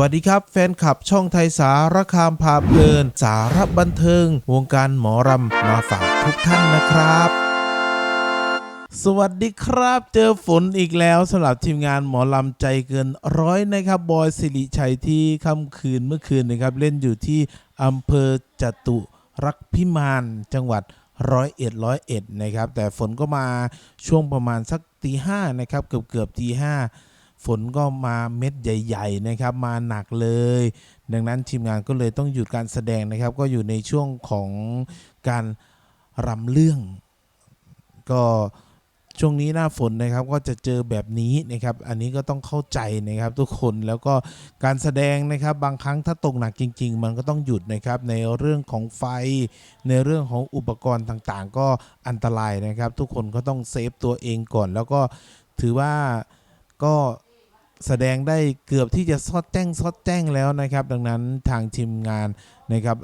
วัสดีครับ แฟนคลับช่องไทยสารคามพาเพลิน สารบันเทิง วงการหมอรำมาฝากทุกท่านนะครับสวัสดีครับเจอฝนอีกแล้วสำหรับทีมงานหมอลำใจเกินร้อยนะครับบอยสิริชัยที่ค่ำคืนเมื่อคืนนะครับ เล่นอยู่ที่อำเภอจตุรักพิมานจังหวัดร้อยเอ็ดร้อยเอ็ดนะครับ แต่ฝนก็มาช่วงประมาณสักตีห้านะครับ เกือบเกือบตีห้า ฝนก็มาเม็ดใหญ่ๆนะครับมาหนักเลย ดังนั้นทีมงานก็เลยต้องหยุดการแสดงนะครับ ก็อยู่ในช่วงของการรำเรื่อง ก็ช่วงนี้หน้าฝนนะครับก็จะเจอแบบนี้นะครับ อันนี้ก็ต้องเข้าใจนะครับทุกคนแล้วก็การแสดงนะครับบางครั้งถ้าตกหนักจริง ๆ มันก็ต้องหยุดนะครับในเรื่องของไฟ ในเรื่องของอุปกรณ์ต่างๆ ก็อันตรายนะครับ ทุกคนก็ต้องเซฟตัวเองก่อน แล้วก็ถือว่าก็ แสดงได้เกือบที่จะซอดแจ้งซอดแจ้งแล้วนะครับ ดังนั้นทางทีมงานนะครับ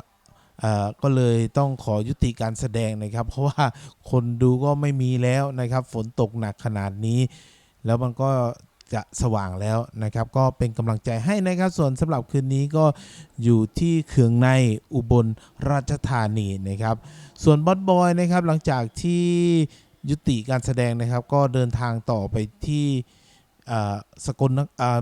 ก็เลยต้องขอยุติการแสดงนะครับ เพราะว่าคนดูก็ไม่มีแล้วนะครับ ฝนตกหนักขนาดนี้ แล้วมันก็จะสว่างแล้วนะครับ ก็เป็นกำลังใจให้นะครับ ส่วนสำหรับคืนนี้ก็อยู่ที่เขืองในอุบลราชธานีนะครับ ส่วนบอสบอยนะครับหลังจากที่ยุติการแสดงนะครับ ก็เดินทางต่อไปที่ สกล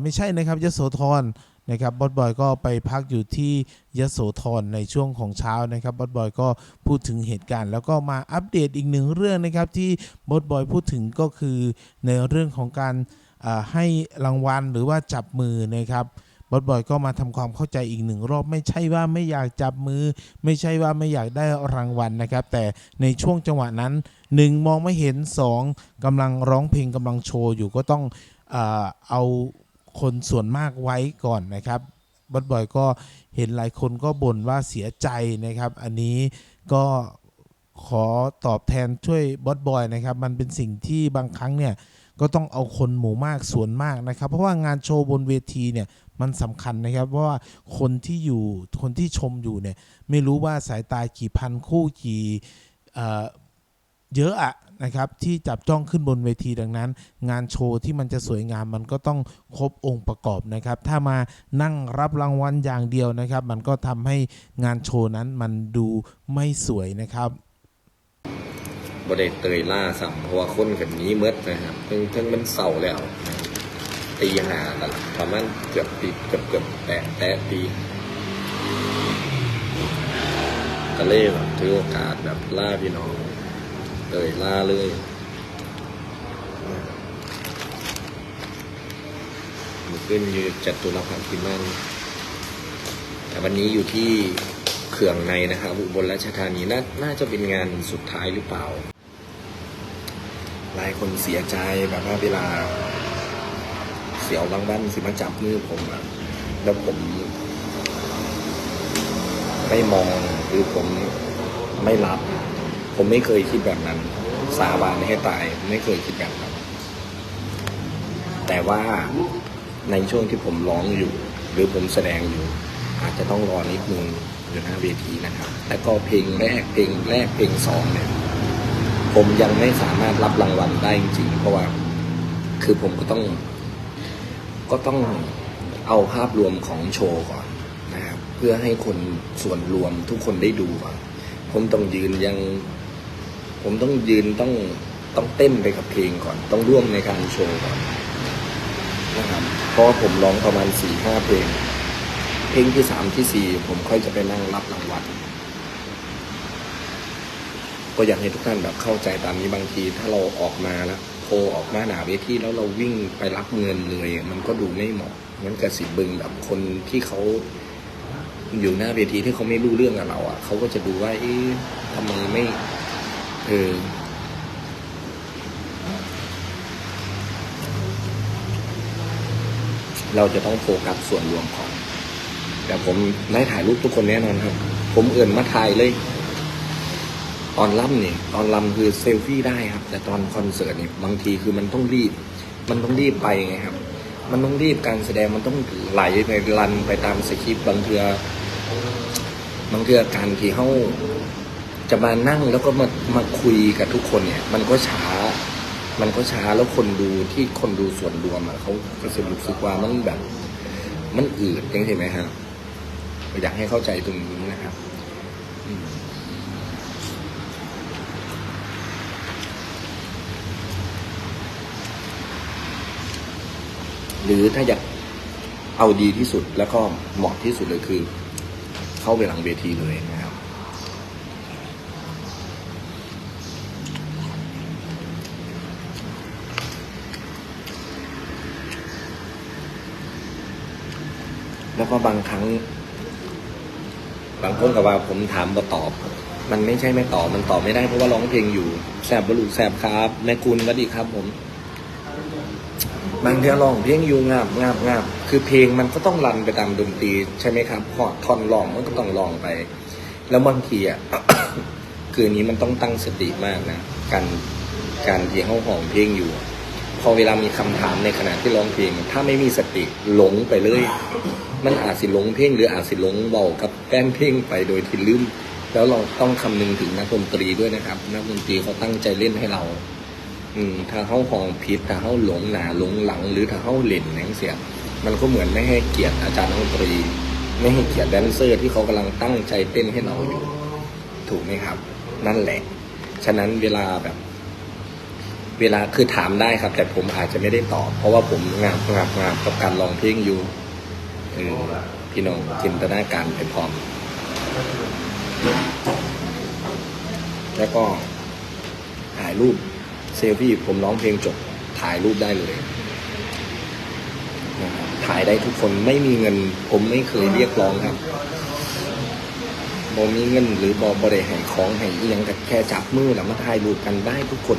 ไม่ใช่นะครับยโสธรนะครับบอสบอยก็ไปพักอยู่ที่ยโสธรในช่วงของเช้านะครับบอสบอยก็พูดถึงเหตุการณ์ แล้วก็มาอัปเดตอีกหนึ่งเรื่องนะครับที่บอสบอยพูดถึงก็คือในเรื่องของการให้รางวัลหรือว่าจับมือนะครับบอสบอยก็มาทำความเข้าใจอีกหนึ่งรอบไม่ใช่ว่าไม่อยากจับมือ ไม่ใช่ว่าไม่อยากได้รางวัลนะครับ แต่ในช่วงจังหวะนั้นหนึ่งมองไม่เห็นสองกำลังร้องเพลงกำลังโชว์อยู่ก็ต้อง เอาคนส่วนมากไว้ก่อนนะครับบอสบอยก็เห็นหลายคนก็บ่นว่าเสียใจนะครับ อันนี้ก็ขอตอบแทนช่วยบอสบอยนะครับ มันเป็นสิ่งที่บางครั้งเนี่ยก็ต้องเอาคนหมู่มากส่วนมากนะครับ เพราะว่างานโชว์บนเวทีเนี่ยมันสำคัญนะครับ เพราะว่าคนที่อยู่คนที่ชมอยู่เนี่ยไม่รู้ว่าสายตากี่พันคู่กี่ เยอะอะนะครับที่จับจ้องขึ้นบนเวทีดังนั้น งานโชว์ที่มันจะสวยงามมันก็ต้องครบองค์ประกอบนะครับ ถ้ามานั่งรับรางวัลอย่างเดียวนะครับ มันก็ทำให้งานโชว์นั้นมันดูไม่สวยนะครับบได้เตยล่าสัมเพราะว่าคนกันนี้เมื่อนะครับเพิ่งเพิ่งมันเศร้าแล้วตีหาแล้วล่ะประมาณเกือบตีเกือบเกือบแปดแปดปีก็เลยแบบถือโอกาสแบบล่าพี่น้อง เตยล่าเลยมันขึ้นอยู่จัตุรพันธ์พิมานแต่วันนี้อยู่ที่เขื่องในนะครับอุบลราชธานีน่าน่าจะเป็นงานสุดท้ายหรือเปล่า หลายคนเสียใจแบบว่าเวลา เสียวบางบ้านสิมาจับมือผมอะแล้วผมไม่มองหรือผมไม่รับ ผมไม่เคยคิดแบบนั้น สาบานให้ตายไม่เคยคิดแบบนั้น แต่ว่าในช่วงที่ผมร้องอยู่ หรือผมแสดงอยู่ อาจจะต้องรอนิดนึงอยู่หน้าเวทีนะครับ แล้วก็เพลงแรกเพลงแรกเพลงสองเนี่ย ผมยังไม่สามารถรับรางวัลได้จริงๆเพราะว่า คือผมก็ต้อง ก็ต้องเอาภาพรวมของโชว์ก่อนนะครับ เพื่อให้คนส่วนรวมทุกคนได้ดูก่อนผมต้องยืนยัง ผมต้องยืนต้องต้องเต้นไปกับเพลงก่อน ต้องร่วมในการโชว์ก่อนนะครับเพราะผมร้องประมาณสี่ห้าเพลง เพลงที่สามที่สี่ผมค่อยจะไปนั่งรับรางวัลก็อยากให้ทุกท่านแบบเข้าใจตามนี้บางที ถ้าเราออกมาแล้วโพออกมาหนาเวทีแล้วเราวิ่งไปรับเงินเลย มันก็ดูไม่เหมาะมันกระสิบึงแบบคนที่เขาอยู่หน้าเวทีที่เขาไม่รู้เรื่องกับเราอะเขาก็จะดูว่าเอ๊ะทำไมไม่ เออเราจะต้องโฟกัสส่วนรวมของ แต่ผมได้ถ่ายรูปทุกคนแน่นอนครับ ผมเอื่นมาถ่ายเลย ตอนล่ำเนี่ยตอนล่ำคือเซลฟี่ได้ครับ แต่ตอนคอนเสิร์ตเนี่ยบางทีคือมันต้องรีบ มันต้องรีบไปไงครับ มันต้องรีบการแสดงมันต้องไหลไปรันไปตามสคริปต์บางเทือบางเทือการที่เขา จะมานั่งแล้วก็มามาคุยกับทุกคนเนี่ย มันก็ช้า มันก็ช้าแล้วคนดูที่คนดูส่วนรวมอะเขาก็จะรู้สึกว่ามันแบบ มันอืดยังเห็นไหมครับอยากให้เข้าใจตรงนี้นะครับหรือถ้าอยากเอาดีที่สุดแล้วก็เหมาะที่สุดเลยคือ เข้าไปหลังเวทีเลยนะ แล้วก็บางครั้ง บางคนกับว่าผมถามมาตอบ มันไม่ใช่ไม่ตอบมันตอบไม่ได้เพราะว่าร้องเพลงอยู่แสบบรุแสบครับแม่คุณก็ดีครับผม บางทีร้องเพลงอยู่งาบงาบงาบคือเพลงมันก็ต้องรันไปตามดนตรีใช่ไหมครับพอท่อนร้องมันก็ต้องร้องไป แล้วบางทีอะคืนนี้มันต้องตั้งสติมากนะการการที่เขาหองเพลงอยู่ พอเวลามีคำถามในขณะที่ร้องเพลง ถ้าไม่มีสติหลงไปเลย มันอาจสิหลงเพลงหรืออาจสิหลงเบากับแป้นเพลงไปโดยที่ลืมแล้วเราต้องคำนึงถึงนักดนตรีด้วยนะครับ นักดนตรีเขาตั้งใจเล่นให้เรา อืมถ้าเขาห้องผิดถ้าเขาหลงหนาหลงหลัง หรือถ้าเขาเล่นอย่งเสียมันก็เหมือนไม่ให้เกียรติอาจารย์ดนตรี ไม่ให้เกียรติแดนเซอร์ที่เขากำลังตั้งใจเต้นให้เราอยู่ ถูกไหมครับ นั่นแหละ ฉะนั้นเวลาแบบ เวลาคือถามได้ครับ แต่ผมอาจจะไม่ได้ตอบ เพราะว่าผมงามงามงามกับการร้องเพลงอยู่ ออพี่น้องจินตนาการไปพร้อม แล้วก็ถ่ายรูปเซลฟี่ผมร้องเพลงจบถ่ายรูปได้เลยนะครับถ่ายได้ทุกคนไม่มีเงิน ผมไม่เคยเรียกร้องครับบอมีเงินหรือบอบริหารของให้เอียงกับแค่จับมือแล้วมาถ่ายรูปกันได้ทุกคน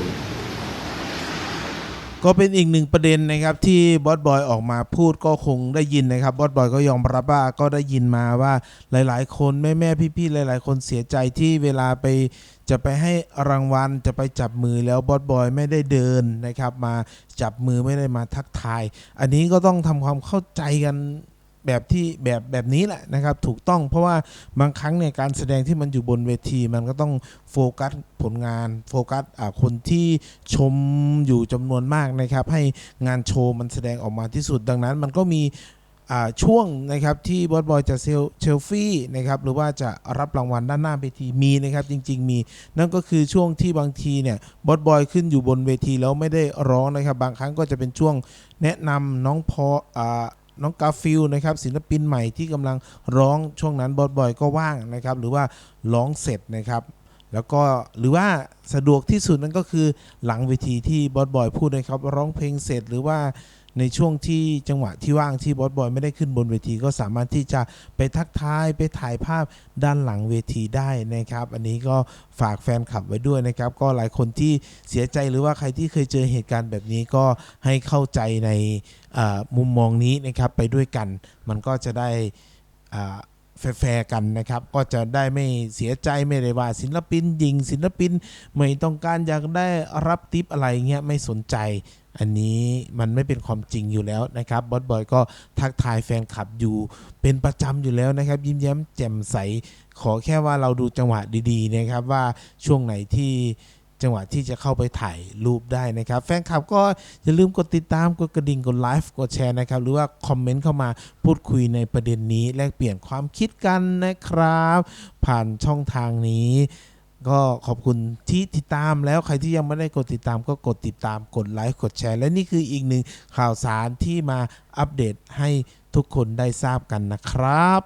ก็เป็นอีกหนึ่งประเด็นนะครับที่บอสบอยออกมาพูดก็คงได้ยินนะครับบอสบอยก็ยอมรับว่าก็ได้ยินมาว่าหลาย ๆ คนแม่แม่พี่ๆหลาย ๆ คนเสียใจที่เวลาไปจะไปให้รางวัลจะไปจับมือแล้วบอสบอยไม่ได้เดินนะครับ มาจับมือไม่ได้มาทักทาย อันนี้ก็ต้องทำความเข้าใจกัน แบบที่แบบแบบนี้แหละนะครับ ถูกต้องเพราะว่าบางครั้งเนี่ยการแสดงที่มันอยู่บนเวที มันก็ต้องโฟกัสผลงาน โฟกัสคนที่ชมอยู่จำนวนมากนะครับ ให้งานโชว์มันแสดงออกมาที่สุดดังนั้น มันก็มีช่วงนะครับที่บอสบอยจะเซลฟี่นะครับหรือว่าจะรับรางวัลด้านหน้าเวทีมีนะครับจริง ๆ มี นั่นก็คือช่วงที่บางทีเนี่ยบอสบอยขึ้นอยู่บนเวทีแล้วไม่ได้ร้องนะครับ บางครั้งก็จะเป็นช่วงแนะนำน้องพออ น้องกาฟิลนะครับศิลปินใหม่ที่กำลังร้องช่วงนั้นบอสบอยก็ว่างนะครับ หรือว่าร้องเสร็จนะครับแล้วก็หรือว่าสะดวกที่สุดนั่นก็คือหลังเวทีที่บอสบอยพูดนะครับ ร้องเพลงเสร็จหรือว่า ในช่วงที่จังหวะที่ว่างที่บอสบอยไม่ได้ขึ้นบนเวที ก็สามารถที่จะไปทักทายไปถ่ายภาพด้านหลังเวทีได้นะครับ อันนี้ก็ฝากแฟนคลับไว้ด้วยนะครับ ก็หลายคนที่เสียใจหรือว่าใครที่เคยเจอเหตุการณ์แบบนี้ก็ให้เข้าใจในมุมมองนี้นะครับไปด้วยกัน มันก็จะได้แฟร์กันนะครับ ก็จะได้ไม่เสียใจไม่ได้ว่าศิลปินยิงศิลปิน ไม่ต้องการอยากได้รับทิปอะไรเงี้ยไม่สนใจ อันนี้มันไม่เป็นความจริงอยู่แล้วนะครับบอสบอยก็ทักทายแฟนคลับอยู่ เป็นประจำอยู่แล้วนะครับ ยิ้มแย้มแจ่มใส ขอแค่ว่าเราดูจังหวะดีๆนะครับว่าช่วงไหนที่จังหวะที่จะเข้าไปถ่ายรูปได้นะครับ แฟนคลับก็อย่าลืมกดติดตามกดกระดิ่งกดไลฟ์กดแชร์นะครับ หรือว่าคอมเมนต์เข้ามาพูดคุยในประเด็นนี้แลกเปลี่ยนความคิดกันนะครับ ผ่านช่องทางนี้ ก็ขอบคุณที่ติดตามแล้วใครที่ยังไม่ได้กดติดตามก็กดติดตามกดไลค์กดแชร์ และนี่คืออีกหนึ่งข่าวสารที่มาอัปเดตให้ทุกคนได้ทราบกันนะครับ